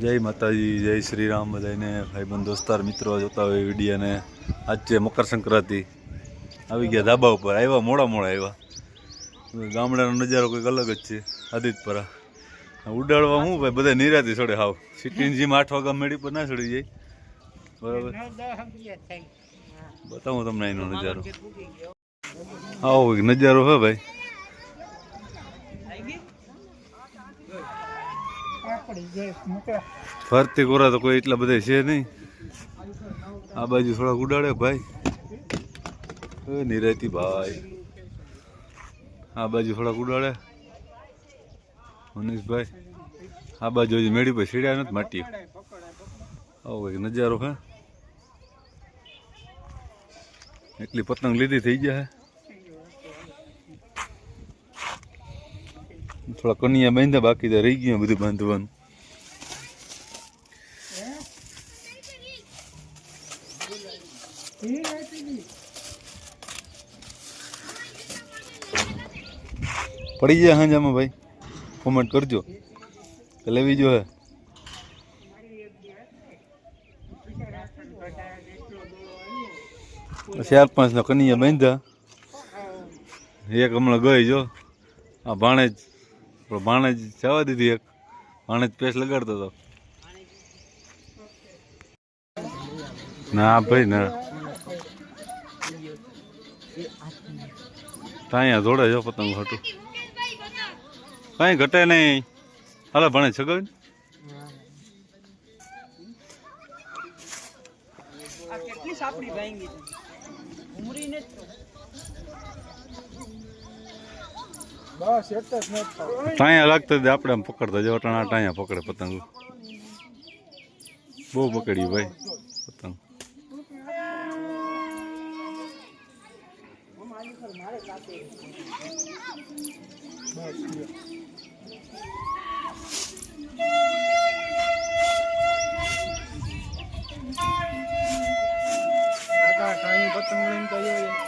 જય માતાજી, જય શ્રી રામ બધાને ભાઈબંધ, દોસ્તાર, મિત્રો જોતા હોય વિડીયાને. આજે મકર સંક્રાંતિ. આવી ગયા ધાબા ઉપર. આવ્યા મોડા મોડા આવ્યા ગામડાનો નજારો કંઈક અલગ જ છે, આદિતપરા. ઉડાડવા હું ભાઈ બધા નિરાતી છોડે હાવ. સિટીની જીમ આઠ વાગ્યા મેળી પર ના છોડી જાય. બરાબર. બતાવું તમને એનો નજારો. આવો નજારો હે ભાઈ. ફરતી કોરા તો કોઈ એટલા બધા છે નહીં. આ બાજુ થોડાક ઉડાડે ભાઈ. નિરાતી ભાઈ. આ બાજુ થોડાક ઉડાડે. મનીષભાઈ, આ બાજુ હજી મેળી પર સીડ્યા નથી માટી આવો કંઈક નજારો હે. એટલી પતંગ લીધી થઈ ગયા હે. થોડા કનિયા બાંધ્યા, બાકી તો રહી ગયું બધું બાંધવાનું. પડી જાય હાંજામાં ભાઈ. કોમેન્ટ કરજો. લેવી જો હે. ચાર પાંચ નો કનિયા બાંધ્યા. એક હમણાં ગઈ જો. આ ભાણેજ પણ ભાણેજ જવા દીધી એક. ભાણેજ પેસ લગાડતો હતો ના ભાઈ, ના. ત્યાં જોડે જો પતંગ હતું કઈ ઘટે નહીં. હાલો, ભણે છગન કેટલી સાપડી ભાંગી ઉમરી ને જ ટાયા લાગતા જ આપણે પકડતા જો ટાણા ટાયા પકડે પતંગ. બહુ પકડી ભાઈ પતંગ. પતંગ લઈને તો